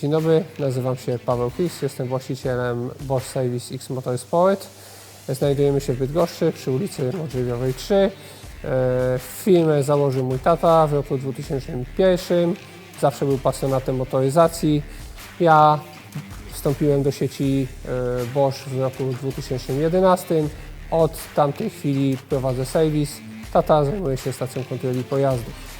Dzień dobry, nazywam się Paweł Kis, jestem właścicielem Bosch Service X Motorsport. Znajdujemy się w Bydgoszczy przy ulicy Modrzewiowej 3. E, Firmę założył mój tata w roku 2001. Zawsze był pasjonatem motoryzacji. Ja wstąpiłem do sieci e, Bosch w roku 2011. Od tamtej chwili prowadzę serwis. Tata zajmuje się stacją kontroli pojazdów.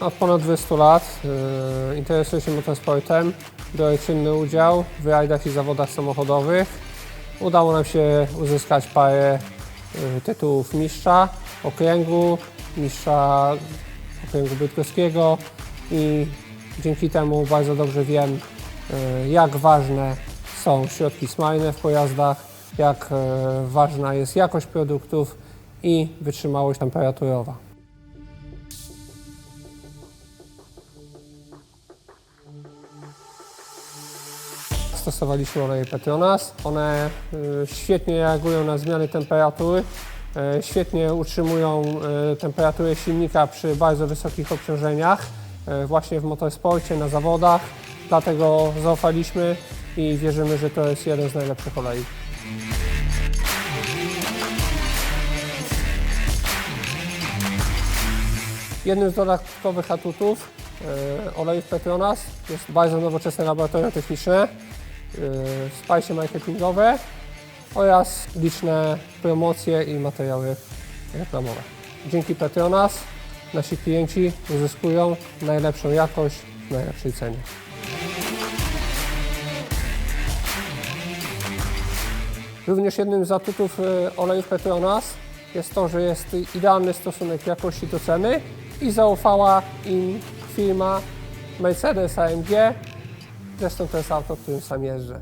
Od ponad 20 lat e, interesuję się motorsportem. Biorę czynny udział w rajdach i zawodach samochodowych. Udało nam się uzyskać parę e, tytułów mistrza okręgu, mistrza okręgu bydgoskiego i dzięki temu bardzo dobrze wiem, e, jak ważne są środki smalne w pojazdach, jak ważna jest jakość produktów i wytrzymałość temperaturowa. Stosowaliśmy oleje Petronas. One y, świetnie reagują na zmiany temperatury, y, świetnie utrzymują y, temperaturę silnika przy bardzo wysokich obciążeniach, właśnie w motorsporcie, na zawodach. Dlatego zaufaliśmy i wierzymy, że to jest jeden z najlepszych olei. Jednym z dodatkowych atutów olejów Petronas jest bardzo nowoczesne laboratorium techniczne, wsparcie marketingowe oraz liczne promocje i materiały reklamowe. Dzięki Petronas nasi klienci uzyskują najlepszą jakość w najlepszej cenie. Również jednym z atutów e, olejów Petronas jest to, że jest idealny stosunek jakości do ceny i zaufała im firma Mercedes AMG. Zresztą to jest auto, którym sam jeżdżę.